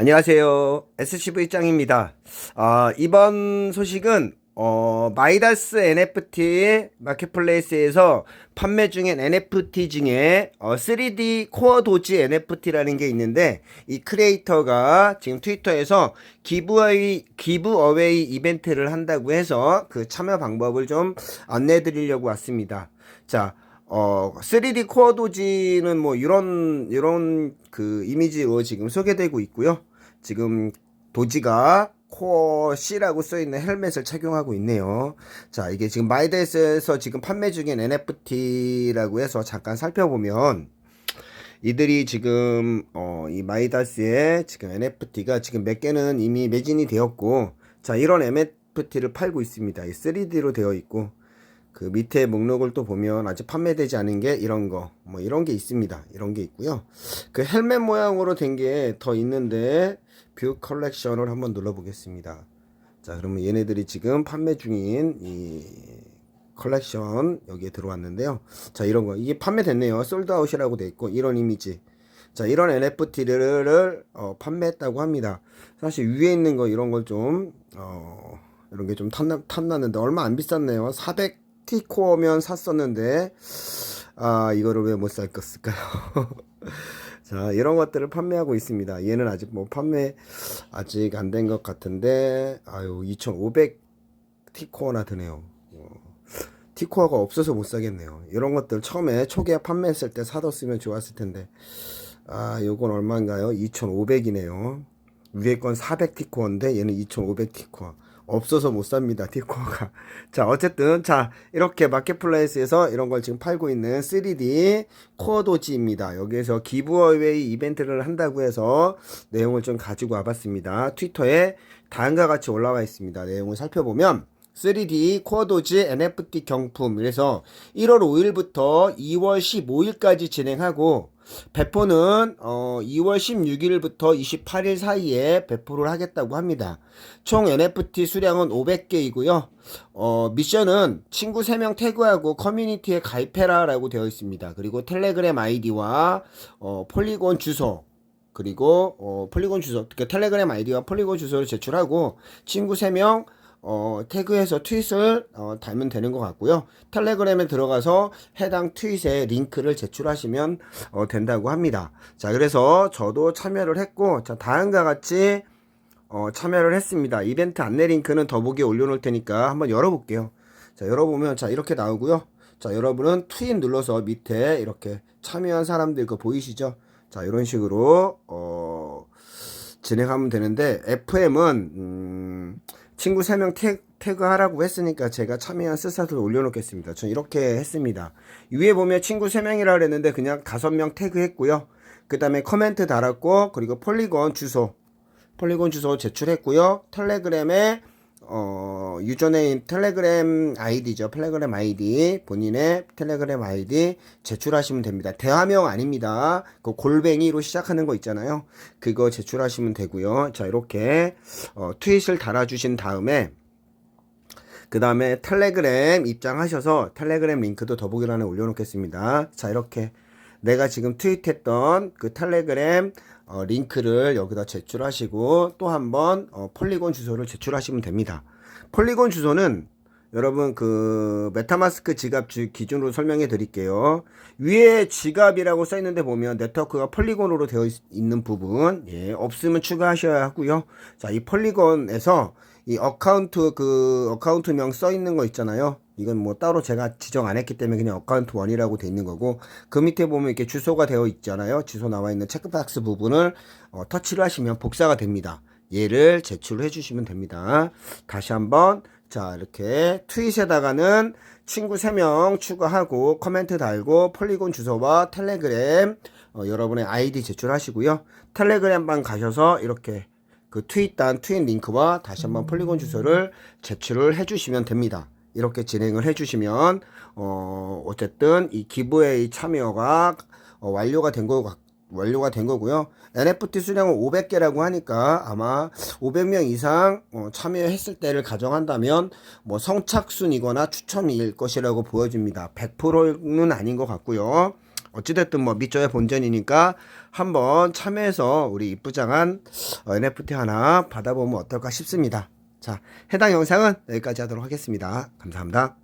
안녕하세요. SCV 짱입니다. 아, 이번 소식은 어, 마이다스 NFT 마켓플레이스에서 판매 중인 NFT 중에 어, 3D 코어 도지 NFT라는 게 있는데 이 크리에이터가 지금 트위터에서 기브어웨이 기브어웨이 이벤트를 한다고 해서 그 참여 방법을 좀 안내해 드리려고 왔습니다. 자, 어, 3D 코어 도지는 뭐 이런 이런 그 이미지로 지금 소개되고 있고요. 지금 도지가 코어 C라고 써 있는 헬멧을 착용하고 있네요. 자, 이게 지금 마이데스에서 지금 판매 중인 NFT라고 해서 잠깐 살펴보면 이들이 지금 어, 이 마이다스의 지금 NFT가 지금 몇 개는 이미 매진이 되었고 자, 이런 NFT를 팔고 있습니다. 이 3D로 되어 있고 그 밑에 목록을 또 보면 아직 판매되지 않은 게 이런 거, 뭐 이런 게 있습니다. 이런 게 있고요. 그 헬멧 모양으로 된 게 더 있는데 뷰 컬렉션을 한번 눌러보겠습니다. 자, 그러면 얘네들이 지금 판매 중인 이 컬렉션 여기에 들어왔는데요. 자, 이런 거 이게 판매됐네요. 솔드아웃이라고 돼 있고 이런 이미지. 자, 이런 NFT를 어, 판매했다고 합니다. 사실 위에 있는 거 이런 걸 좀 어, 이런 게 좀 탐나, 탐나는데 얼마 안 비쌌네요. 400 티코어면 샀었는데 아 이거를 왜못 살것을까요? 자 이런 것들을 판매하고 있습니다. 얘는 아직 뭐 판매 아직 안 된 것 같은데 아유 2,500 티코어나 드네요. 어, 티코어가 없어서 못 사겠네요. 이런 것들 처음에 초기에 판매했을 때 사뒀으면 좋았을 텐데 아 요건 얼마인가요? 2,500이네요. 위에 건 400 티코어인데 얘는 2,500 티코어. 없어서 못 삽니다. 티코어가. 자, 어쨌든 자, 이렇게 마켓플레이스에서 이런 걸 지금 팔고 있는 3D 코어도지입니다. 여기에서 기브어웨이 이벤트를 한다고 해서 내용을 좀 가지고 와봤습니다. 트위터에 다음과 같이 올라와 있습니다. 내용을 살펴보면 3D 코어도지 NFT 경품 그래서 1월 5일부터 2월 15일까지 진행하고 배포는 어 2월 16일부터 28일 사이에 배포를 하겠다고 합니다. 총 NFT 수량은 500개이고요. 어 미션은 친구 3명 태그하고 커뮤니티에 가입해라 라고 되어 있습니다. 그리고 텔레그램 아이디와 어 폴리곤 주소 그리고 어 폴리곤 주소 그러니까 텔레그램 아이디와 폴리곤 주소를 제출하고 친구 3명 어, 태그해서 트윗을 어, 달면 되는 것 같고요. 텔레그램에 들어가서 해당 트윗에 링크를 제출하시면 어, 된다고 합니다. 자, 그래서 저도 참여를 했고, 자, 다음과 같이 어, 참여를 했습니다. 이벤트 안내 링크는 더보기에 올려놓을 테니까 한번 열어볼게요. 자, 열어보면 자, 이렇게 나오고요. 자, 여러분은 트윗 눌러서 밑에 이렇게 참여한 사람들 거 보이시죠? 자, 이런 식으로 어, 진행하면 되는데 FM은 음, 친구 3명 태그, 태그하라고 했으니까 제가 참여한 스샷을 올려놓겠습니다. 전 이렇게 했습니다. 위에 보면 친구 3명이라 그랬는데 그냥 5명 태그했고요. 그 다음에 코멘트 달았고 그리고 폴리곤 주소 폴리곤 주소 제출했고요. 텔레그램에 어, 유저네임 텔레그램 아이디죠. 텔레그램 아이디 본인의 텔레그램 아이디 제출하시면 됩니다. 대화명 아닙니다. 그 골뱅이로 시작하는 거 있잖아요. 그거 제출하시면 되고요. 자 이렇게 어, 트윗을 달아주신 다음에 그 다음에 텔레그램 입장하셔서 텔레그램 링크도 더보기란에 올려놓겠습니다. 자 이렇게 내가 지금 트윗했던 그 텔레그램 어, 링크를 여기다 제출하시고 또 한번 어, 폴리곤 주소를 제출하시면 됩니다. 폴리곤 주소는 여러분 그 메타마스크 지갑 주 기준으로 설명해 드릴게요. 위에 지갑이라고 써 있는데 보면 네트워크가 폴리곤으로 되어 있, 는 부분 예, 없으면 추가하셔야 하고요. 자, 이 폴리곤에서 이 어카운트 그 어카운트명 써 있는 거 있잖아요. 이건 뭐 따로 제가 지정 안 했기 때문에 그냥 어카운트 원이라고 돼 있는 거고 그 밑에 보면 이렇게 주소가 되어 있잖아요. 주소 나와 있는 체크박스 부분을 어, 터치를 하시면 복사가 됩니다. 얘를 제출해 주시면 됩니다. 다시 한번 자 이렇게 트윗에다가는 친구 3명 추가하고 코멘트 달고 폴리곤 주소와 텔레그램 어, 여러분의 아이디 제출하시고요. 텔레그램방 가셔서 이렇게 그 트윗단 트윗 링크와 다시 한번 폴리곤 주소를 제출을 해주시면 됩니다. 이렇게 진행을 해주시면 어 어쨌든 이 기부웨이 참여가 어, 완료가 된 거 완료가 된 거고요. NFT 수량은 500개라고 하니까 아마 500명 이상 어, 참여했을 때를 가정한다면 뭐 성착순이거나 추첨일 것이라고 보여집니다. 100%는 아닌 것 같고요. 어찌됐든 뭐 밑줘야 본전이니까 한번 참여해서 우리 이쁘장한 어, NFT 하나 받아보면 어떨까 싶습니다. 자, 해당 영상은 여기까지 하도록 하겠습니다. 감사합니다.